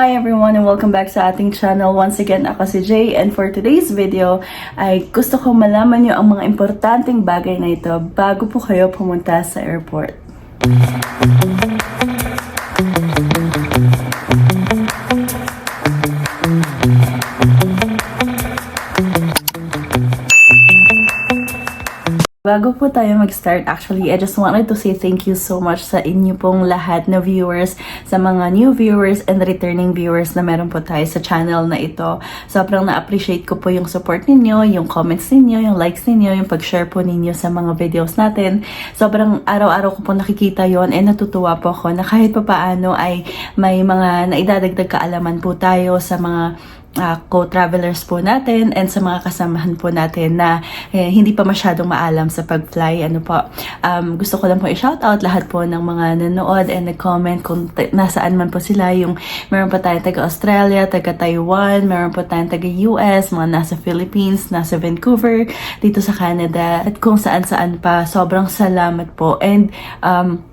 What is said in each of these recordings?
Hi everyone and welcome back sa ating channel. Once again, ako si Jay and for today's video ay gusto ko malaman nyo ang mga importanteng bagay na ito bago po kayo pumunta sa airport. Bago po tayo mag-start, actually, I just wanted to say thank you so much sa inyo pong lahat na viewers, sa mga new viewers and returning viewers na meron po tayo sa channel na ito. Sobrang na-appreciate ko po yung support ninyo, yung comments ninyo, yung likes ninyo, yung pag-share po ninyo sa mga videos natin. Sobrang araw-araw ko po nakikita yon and natutuwa po ako na kahit pa paano ay may mga naidadagdag kaalaman po tayo sa mga uh, co-travelers po natin and sa mga kasamahan po natin na eh, hindi pa masyadong maalam sa pag-fly. Ano po, um, gusto ko lang po i-shoutout lahat po ng mga nanood and nag-comment kung nasaan man po sila. Yung meron pa tayong taga-Australia, taga-Taiwan, meron pa tayong taga-US, mga nasa Philippines, nasa Vancouver, dito sa Canada, at kung saan-saan pa. Sobrang salamat po. And um,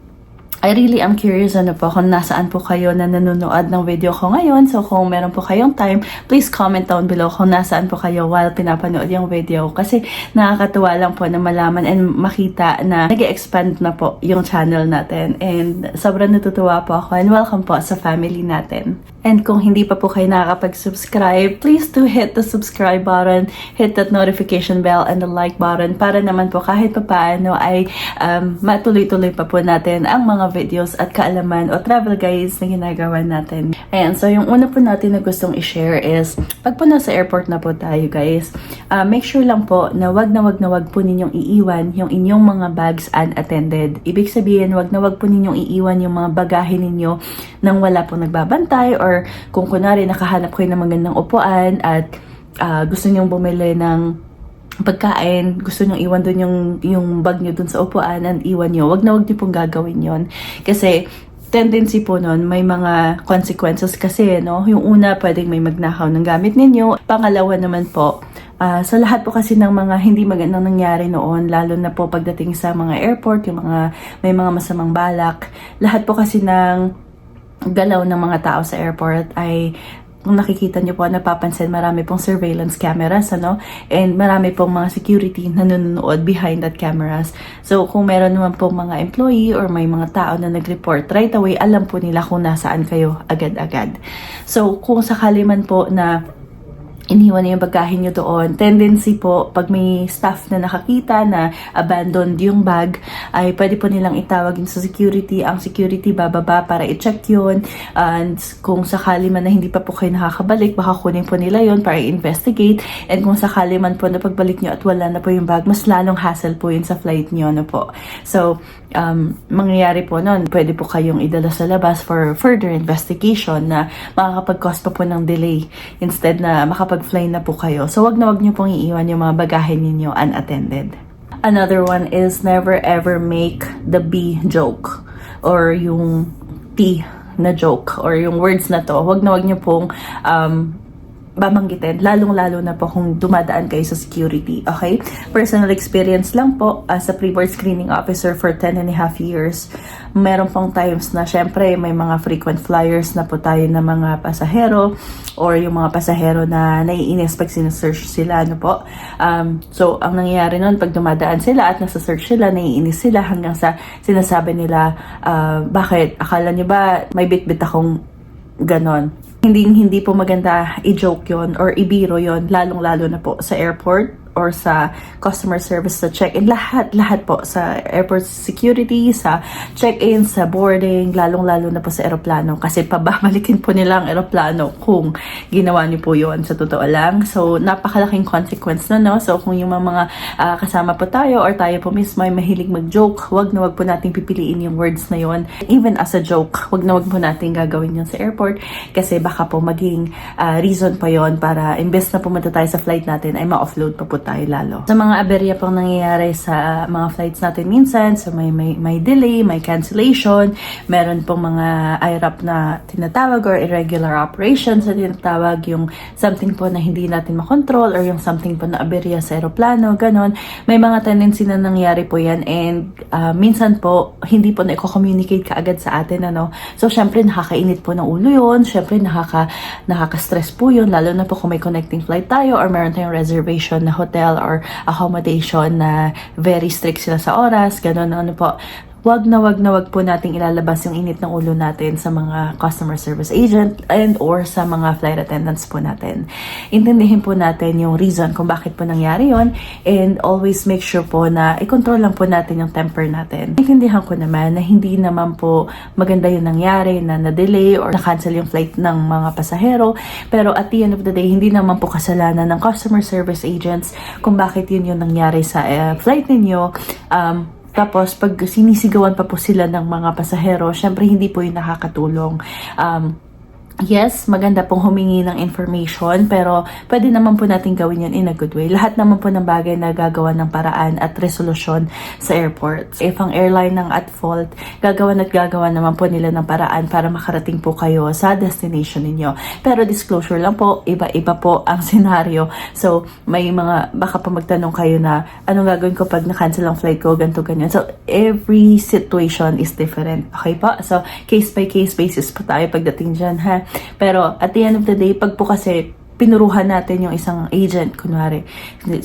I really am curious ano po kung nasaan po kayo na nanonood ng video ko ngayon. So kung meron po kayong time, please comment down below kung nasaan po kayo while pinapanood yung video. Kasi nakakatuwa lang po na malaman and makita na nag expand na po yung channel natin. And sobrang natutuwa po ako and welcome po sa family natin. And kung hindi pa po kayo nakakapag-subscribe, please do hit the subscribe button, hit that notification bell and the like button para naman po kahit pa paano ay um, matuloy-tuloy pa po natin ang mga videos at kaalaman o travel guides na ginagawa natin. Ayan, so yung una po natin na gustong i-share is pag po nasa airport na po tayo guys, uh, make sure lang po na wag na wag na wag po ninyong iiwan yung inyong mga bags unattended. Ibig sabihin, wag na wag po ninyong iiwan yung mga bagahe ninyo nang wala po nagbabantay or kung kunwari nakahanap kayo ng magandang upuan at uh, gusto nyong bumili ng pagkain, gusto nyo iwan doon yung, yung bag nyo doon sa upuan and iwan nyo, wag na wag nyo pong gagawin yon Kasi, tendency po nun, may mga consequences kasi, no? Yung una, pwedeng may magnakaw ng gamit ninyo. Pangalawa naman po, uh, sa lahat po kasi ng mga hindi magandang nangyari noon, lalo na po pagdating sa mga airport, yung mga, may mga masamang balak, lahat po kasi ng galaw ng mga tao sa airport ay kung nakikita niyo po, napapansin marami pong surveillance cameras, ano? And marami pong mga security na nanonood behind that cameras. So, kung meron naman pong mga employee or may mga tao na nag-report, right away, alam po nila kung nasaan kayo agad-agad. So, kung sakali man po na iniwan na yung bagahin nyo doon. Tendency po, pag may staff na nakakita na abandoned yung bag, ay pwede po nilang itawag sa security. Ang security bababa para i-check yun. And kung sakali man na hindi pa po kayo nakakabalik, baka kunin po nila yun para i-investigate. And kung sakali man po na pagbalik nyo at wala na po yung bag, mas lalong hassle po yun sa flight nyo. No po. So, um, mangyayari po nun, pwede po kayong idala sa labas for further investigation na makakapag-cause pa po ng delay instead na makapag makapag-fly na po kayo. So, wag na wag niyo pong iiwan yung mga bagahe ninyo unattended. Another one is never ever make the B joke or yung T na joke or yung words na to. Wag na wag niyo pong um, babanggitin, lalong-lalo na po kung dumadaan kayo sa security, okay? Personal experience lang po as a pre-board screening officer for 10 and a half years. Meron pong times na syempre may mga frequent flyers na po tayo ng mga pasahero or yung mga pasahero na naiinis pag sinesearch sila, ano po. Um, so, ang nangyayari nun, pag dumadaan sila at nasa search sila, naiinis sila hanggang sa sinasabi nila, uh, bakit? Akala niyo ba may bit-bit akong ganon? Hindi hindi po maganda i-joke yon or ibiro yon lalong lalo na po sa airport or sa customer service sa check-in. Lahat, lahat po sa airport security, sa check-in, sa boarding, lalong-lalo na po sa aeroplano. Kasi pababalikin po nila ang aeroplano kung ginawa niyo po yon sa totoo lang. So, napakalaking consequence na, no? So, kung yung mga uh, kasama po tayo or tayo po mismo ay mahilig mag-joke, wag na wag po natin pipiliin yung words na yon Even as a joke, wag na wag po natin gagawin yun sa airport kasi baka po maging uh, reason pa yon para imbes na pumunta tayo sa flight natin ay ma-offload pa po tayo lalo. Sa mga aberya pong nangyayari sa mga flights natin minsan, so may, may, may delay, may cancellation, meron pong mga IRAP na tinatawag or irregular operations na tinatawag yung something po na hindi natin makontrol or yung something po na aberya sa aeroplano, ganon. May mga tendency na nangyari po yan and ah, minsan po hindi po na-communicate kaagad sa atin ano. So syempre nakakainit po ng ulo yun, syempre nakaka nakaka-stress po yun lalo na po kung may connecting flight tayo or meron tayong reservation na hotel or accommodation na very strict sila sa oras, ganon ano po wag na wag na wag po nating ilalabas yung init ng ulo natin sa mga customer service agent and or sa mga flight attendants po natin. Intindihin po natin yung reason kung bakit po nangyari yon and always make sure po na i-control lang po natin yung temper natin. Intindihan ko naman na hindi naman po maganda yung nangyari na na-delay or na-cancel yung flight ng mga pasahero pero at the end of the day hindi naman po kasalanan ng customer service agents kung bakit yun yung nangyari sa eh, flight ninyo. Um, tapos, pag sinisigawan pa po sila ng mga pasahero, syempre hindi po yun nakakatulong. Um, Yes, maganda pong humingi ng information pero pwede naman po natin gawin yan in a good way. Lahat naman po ng bagay na gagawa ng paraan at resolusyon sa airports. If ang airline ng at fault, gagawan at gagawa naman po nila ng paraan para makarating po kayo sa destination ninyo. Pero disclosure lang po, iba-iba po ang senaryo. So, may mga, baka pa magtanong kayo na, anong gagawin ko pag na-cancel ang flight ko, ganito, ganyan. So, every situation is different. Okay po? So, case by case basis po tayo pagdating dyan, ha? Pero at the end of the day, pag po kasi pinuruhan natin yung isang agent, kunwari,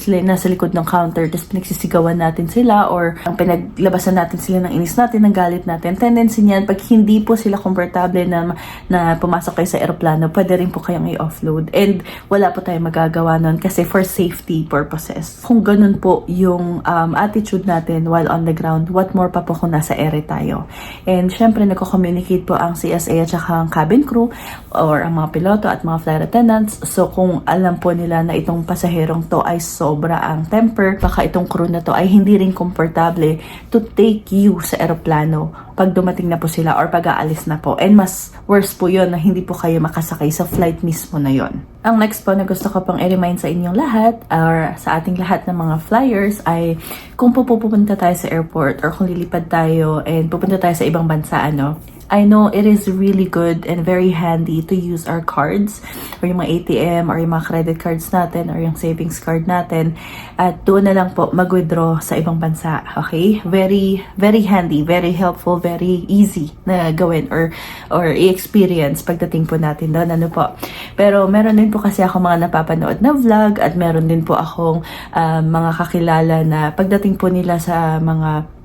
sila nasa likod ng counter, tapos pinagsisigawan natin sila or ang pinaglabasan natin sila ng inis natin, ng galit natin. Tendency niyan, pag hindi po sila komportable na, na pumasok kayo sa aeroplano, pwede rin po kayong i-offload. And wala po tayong magagawa nun kasi for safety purposes. Kung ganun po yung um, attitude natin while on the ground, what more pa po kung nasa ere tayo. And syempre, nagko-communicate po ang CSA at saka ang cabin crew or ang mga piloto at mga flight attendants. So, kung alam po nila na itong pasaherong to ay sobra ang temper, baka itong crew na to ay hindi rin komportable to take you sa aeroplano pag dumating na po sila or pag aalis na po. And mas worse po yun na hindi po kayo makasakay sa flight mismo na yon. Ang next po na gusto ko pang i-remind sa inyong lahat or sa ating lahat ng mga flyers ay kung po pupunta tayo sa airport or kung lilipad tayo and pupunta tayo sa ibang bansa, ano, I know it is really good and very handy to use our cards or yung mga ATM or yung mga credit cards natin or yung savings card natin at doon na lang po mag-withdraw sa ibang bansa. Okay? Very, very handy, very helpful, very easy na gawin or or i-experience pagdating po natin doon. Ano po? Pero meron din po kasi ako mga napapanood na vlog at meron din po akong um, mga kakilala na pagdating po nila sa mga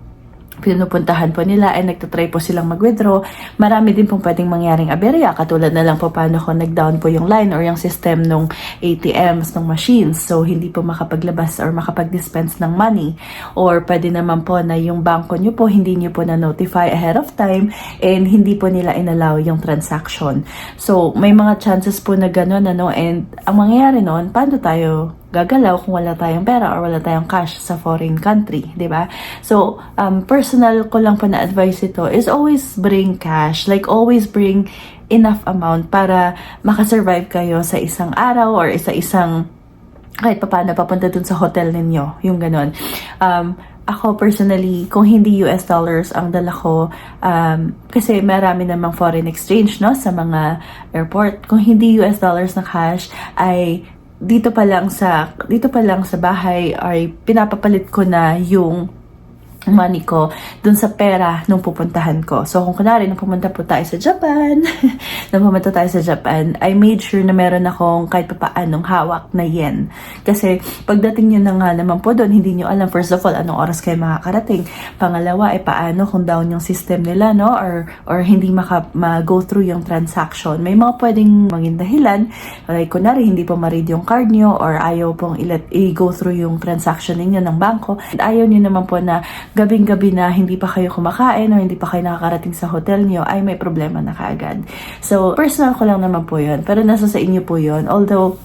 pinupuntahan po nila ay nagtatry po silang mag-withdraw. Marami din pong pwedeng mangyaring aberya. Katulad na lang po paano kung nag-down po yung line or yung system ng ATMs, ng machines. So, hindi po makapaglabas or makapag-dispense ng money. Or pwede naman po na yung banko nyo po, hindi nyo po na-notify ahead of time and hindi po nila inallow yung transaction. So, may mga chances po na gano'n, ano, and ang mangyayari noon, paano tayo gagalaw kung wala tayong pera or wala tayong cash sa foreign country, 'di ba? So, um personal ko lang po na advice ito is always bring cash, like always bring enough amount para makasurvive kayo sa isang araw or isa isang kahit pa paano papunta dun sa hotel ninyo, yung ganon. Um, ako personally, kung hindi US dollars ang dala ko, um, kasi marami namang foreign exchange no, sa mga airport. Kung hindi US dollars na cash, ay dito pa lang sa dito pa lang sa bahay ay pinapapalit ko na yung money ko dun sa pera nung pupuntahan ko. So, kung kunwari, nung pumunta po tayo sa Japan, nung pumunta tayo sa Japan, I made sure na meron akong kahit pa paanong hawak na yen. Kasi, pagdating nyo na nga naman po doon, hindi nyo alam, first of all, anong oras kayo makakarating. Pangalawa, ay paano kung down yung system nila, no? Or, or hindi maka, ma-go through yung transaction. May mga pwedeng maging dahilan, like, kunwari, hindi po ma-read yung card nyo, or ayaw pong i-go through yung transaction ninyo ng banko. At ayaw nyo naman po na gabing-gabi na hindi pa kayo kumakain or hindi pa kayo nakakarating sa hotel nyo, ay may problema na kaagad. So, personal ko lang naman po yun. Pero nasa sa inyo po yun. Although,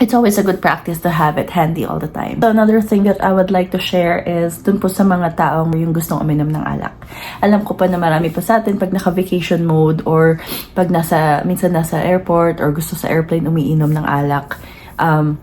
it's always a good practice to have it handy all the time. So another thing that I would like to share is dun po sa mga taong yung gustong uminom ng alak. Alam ko pa na marami pa sa atin pag naka-vacation mode or pag nasa, minsan nasa airport or gusto sa airplane umiinom ng alak. Um,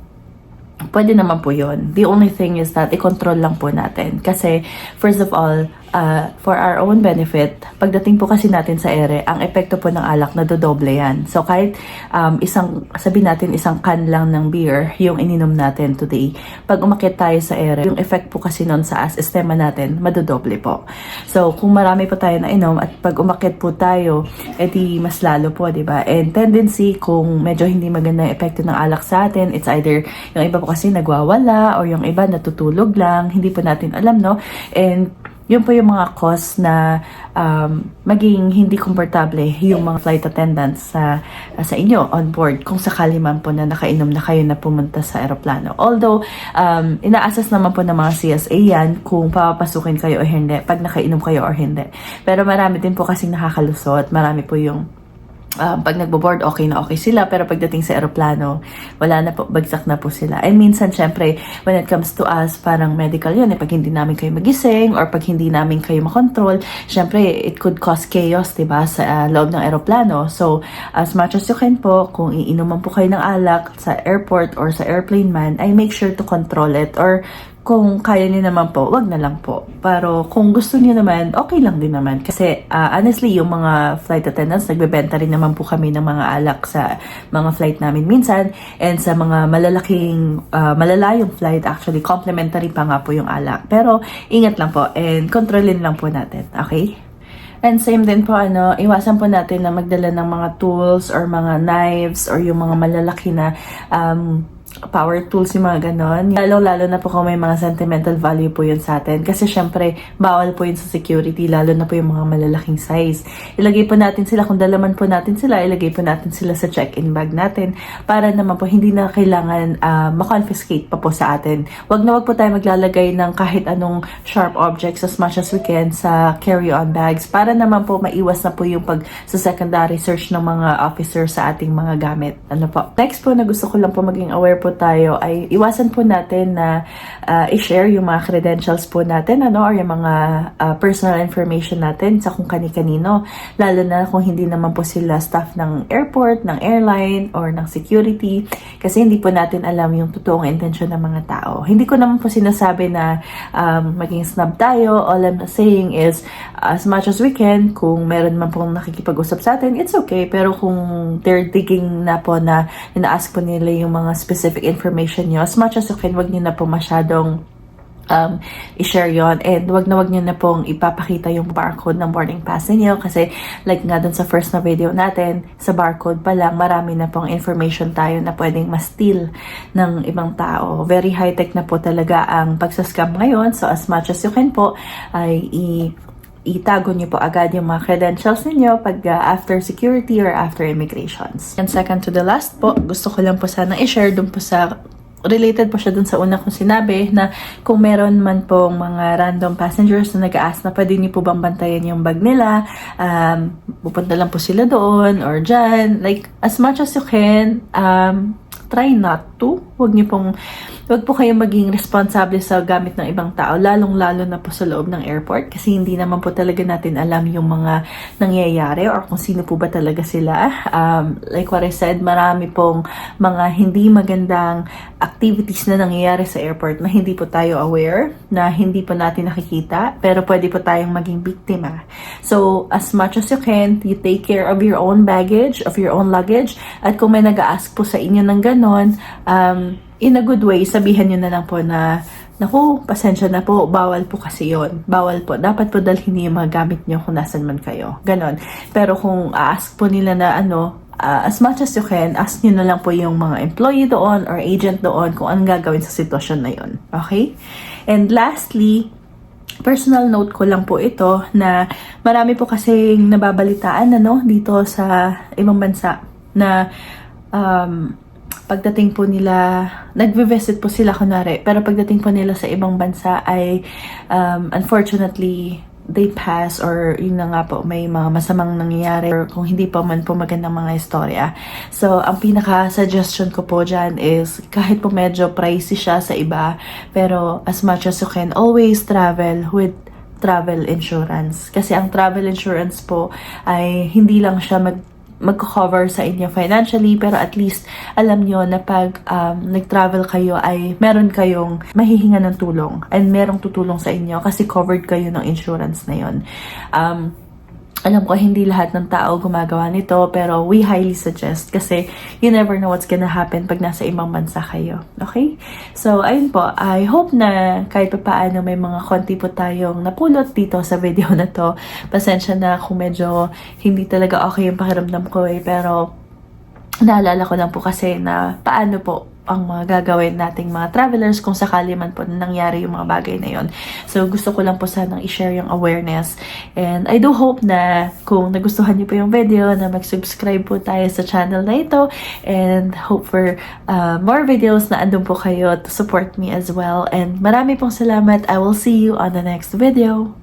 pwede naman po yun. The only thing is that i-control lang po natin. Kasi, first of all, uh, for our own benefit, pagdating po kasi natin sa ere, ang epekto po ng alak na dodoble yan. So, kahit um, isang, sabi natin isang can lang ng beer, yung ininom natin today, pag umakit tayo sa ere, yung effect po kasi nun sa sistema natin, madodoble po. So, kung marami po tayo na inom at pag umakit po tayo, edi mas lalo po, di ba? And tendency, kung medyo hindi maganda yung epekto ng alak sa atin, it's either yung iba po kasi nagwawala or yung iba natutulog lang, hindi po natin alam, no? And yun po yung mga cause na um, maging hindi komportable yung mga flight attendants sa sa inyo on board kung sakali man po na nakainom na kayo na pumunta sa aeroplano. Although, um, ina-assess naman po ng mga CSA yan kung papapasukin kayo o hindi, pag nakainom kayo or hindi. Pero marami din po kasing nakakalusot, marami po yung um, pag nagbo-board, okay na okay sila. Pero pagdating sa aeroplano, wala na po, bagsak na po sila. And minsan, syempre, when it comes to us, parang medical yun. Eh, pag hindi namin kayo magising or pag hindi namin kayo makontrol, syempre, it could cause chaos, di ba, sa uh, loob ng aeroplano. So, as much as you can po, kung iinuman po kayo ng alak sa airport or sa airplane man, ay make sure to control it or kung kaya niyo naman po, wag na lang po. Pero kung gusto niyo naman, okay lang din naman. Kasi uh, honestly, yung mga flight attendants, nagbebenta rin naman po kami ng mga alak sa mga flight namin minsan. And sa mga malalaking, uh, malalayong flight, actually, complimentary pa nga po yung alak. Pero ingat lang po and kontrolin lang po natin. Okay? And same din po, ano, iwasan po natin na magdala ng mga tools or mga knives or yung mga malalaki na um, power tools yung mga ganon. Lalo-lalo na po kung may mga sentimental value po yun sa atin. Kasi syempre, bawal po yun sa security, lalo na po yung mga malalaking size. Ilagay po natin sila, kung dalaman po natin sila, ilagay po natin sila sa check-in bag natin para naman po hindi na kailangan uh, makonfiscate pa po sa atin. Wag na wag po tayo maglalagay ng kahit anong sharp objects as much as we can sa carry-on bags para naman po maiwas na po yung pag sa secondary search ng mga officer sa ating mga gamit. Ano po? Next po na gusto ko lang po maging aware po po tayo ay iwasan po natin na uh, i-share yung mga credentials po natin ano or yung mga uh, personal information natin sa kung kani-kanino lalo na kung hindi naman po sila staff ng airport, ng airline or ng security kasi hindi po natin alam yung totoong intensyon ng mga tao. Hindi ko naman po sinasabi na um, maging snub tayo. All I'm saying is as much as we can kung meron man pong nakikipag-usap sa atin, it's okay. Pero kung they're digging na po na ina-ask po nila yung mga specific specific information nyo, as much as you can, wag nyo na po masyadong um, i-share yon and wag na wag nyo na pong ipapakita yung barcode ng boarding pass niyo kasi like nga dun sa first na video natin, sa barcode pa lang, marami na pong information tayo na pwedeng ma-steal ng ibang tao. Very high-tech na po talaga ang pagsascam ngayon. So as much as you can po, ay i- itago niyo po agad yung mga credentials niyo pag uh, after security or after immigrations. And second to the last po, gusto ko lang po sana i-share dun po sa related po siya dun sa una kong sinabi na kung meron man pong mga random passengers na nag-ask na pwede niyo po bang bantayan yung bag nila, um, pupunta lang po sila doon or dyan. Like, as much as you can, um, try not to. Huwag niyo pong Huwag po kayong maging responsable sa gamit ng ibang tao, lalong-lalo na po sa loob ng airport kasi hindi naman po talaga natin alam yung mga nangyayari or kung sino po ba talaga sila. Um, like what I said, marami pong mga hindi magandang activities na nangyayari sa airport na hindi po tayo aware, na hindi po natin nakikita, pero pwede po tayong maging biktima. So, as much as you can, you take care of your own baggage, of your own luggage, at kung may nag-ask po sa inyo ng ganon, um, in a good way, sabihan nyo na lang po na, naku, pasensya na po, bawal po kasi yon Bawal po. Dapat po dalhin niyo yung mga gamit nyo kung nasan man kayo. Ganon. Pero kung ask po nila na ano, uh, as much as you can, ask nyo na lang po yung mga employee doon or agent doon kung anong gagawin sa sitwasyon na yon Okay? And lastly, personal note ko lang po ito na marami po kasing nababalitaan ano, dito sa ibang bansa na um, pagdating po nila, nagve-visit po sila kunwari, pero pagdating po nila sa ibang bansa ay um, unfortunately they pass or yun na nga po may mga masamang nangyayari or kung hindi pa man po magandang mga istorya. So, ang pinaka-suggestion ko po dyan is kahit po medyo pricey siya sa iba, pero as much as you can, always travel with travel insurance. Kasi ang travel insurance po ay hindi lang siya mag magko-cover sa inyo financially pero at least alam nyo na pag um, nag-travel kayo ay meron kayong mahihinga ng tulong and merong tutulong sa inyo kasi covered kayo ng insurance na yon. Um, alam ko hindi lahat ng tao gumagawa nito pero we highly suggest kasi you never know what's gonna happen pag nasa ibang bansa kayo. Okay? So, ayun po. I hope na kahit pa paano may mga konti po tayong napulot dito sa video na to. Pasensya na kung medyo hindi talaga okay yung pakiramdam ko eh. Pero, naalala ko lang po kasi na paano po ang mga gagawin nating mga travelers kung sakali man po na nangyari yung mga bagay na yon. So, gusto ko lang po sanang i-share yung awareness. And I do hope na kung nagustuhan niyo po yung video, na mag-subscribe po tayo sa channel na ito. And hope for uh, more videos na andun po kayo to support me as well. And marami pong salamat. I will see you on the next video.